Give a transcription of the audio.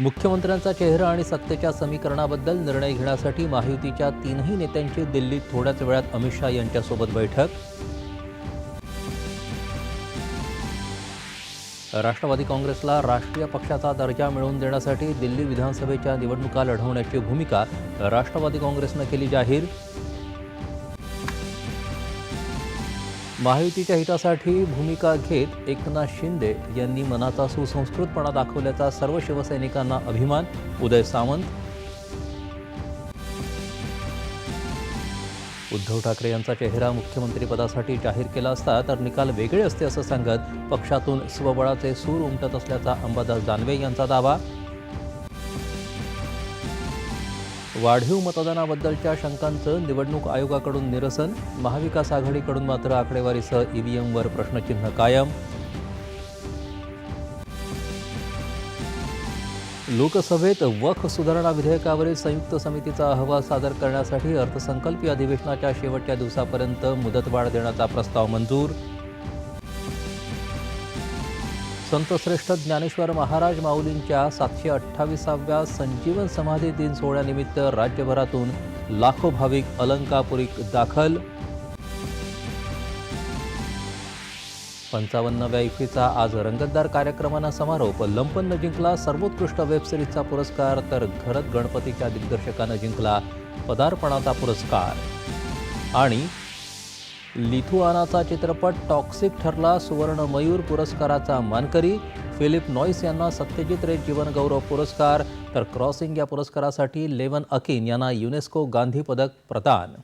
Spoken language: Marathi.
मुख्यमंत्र्यांचा चेहरा आणि सत्तेच्या समीकरणाबद्दल निर्णय घेण्यासाठी महायुतीच्या तीनही नेत्यांची दिल्लीत थोड्याच वेळात अमित शहा यांच्यासोबत बैठक. राष्ट्रवादी काँग्रेसला राष्ट्रीय पक्षाचा दर्जा मिळवून देण्यासाठी दिल्ली विधानसभेच्या निवडणुका लढवण्याची भूमिका राष्ट्रवादी काँग्रेसनं केली जाहीर. महायुतीच्या हितासाठी भूमिका घेत एकनाथ शिंदे यांनी मनाचा सुसंस्कृतपणा दाखवल्याचा सर्व शिवसैनिकांना अभिमान. उदय सावंत उद्धव ठाकरे यांचा चेहरा मुख्यमंत्रीपदासाठी जाहीर केला असता तर निकाल वेगळे असते असं सांगत पक्षातून स्वबळाचे सूर उमटत असल्याचा अंबादास दानवे यांचा दावा. वाढीव मतदानाबद्दलच्या शंकांचं निवडणूक आयोगाकडून निरसन महाविकास आघाडीकडून मात्र आकडेवारीसह ईव्हीएमवर प्रश्नचिन्ह कायम. लोकसभेत वक्फ सुधारणा विधेयकावरील संयुक्त समितीचा अहवाल सादर करण्यासाठी अर्थसंकल्पीय अधिवेशनाच्या शेवटच्या दिवसापर्यंत मुदतवाढ देण्याचा प्रस्ताव मंजूर संतश्रेष्ठ ज्ञानेश्वर महाराज माऊलींच्या सातशे अठ्ठावीसाव्या संजीवन समाधी दिन सोहळ्यानिमित्त राज्यभरातून लाखो भाविक अलंकापुरीत दाखल. पंचावन्नव्या इफ्फीचा आज रंगतदार कार्यक्रमांना समारोप. लंपननं जिंकला सर्वोत्कृष्ट वेबसिरीजचा पुरस्कार तर घरत गणपतीच्या दिग्दर्शकानं जिंकला पदार्पणाचा पुरस्कार. आणि लिथुआनाचा चित्रपट टॉक्सिक ठरला सुवर्ण मयूर पुरस्काराचा मानकरी. फिलिप नॉईस यांना सत्यजित रे जीवनगौरव पुरस्कार. तर क्रॉसिंग या पुरस्कारासाठी लेवन अकिन यांना युनेस्को गांधी पदक प्रदान.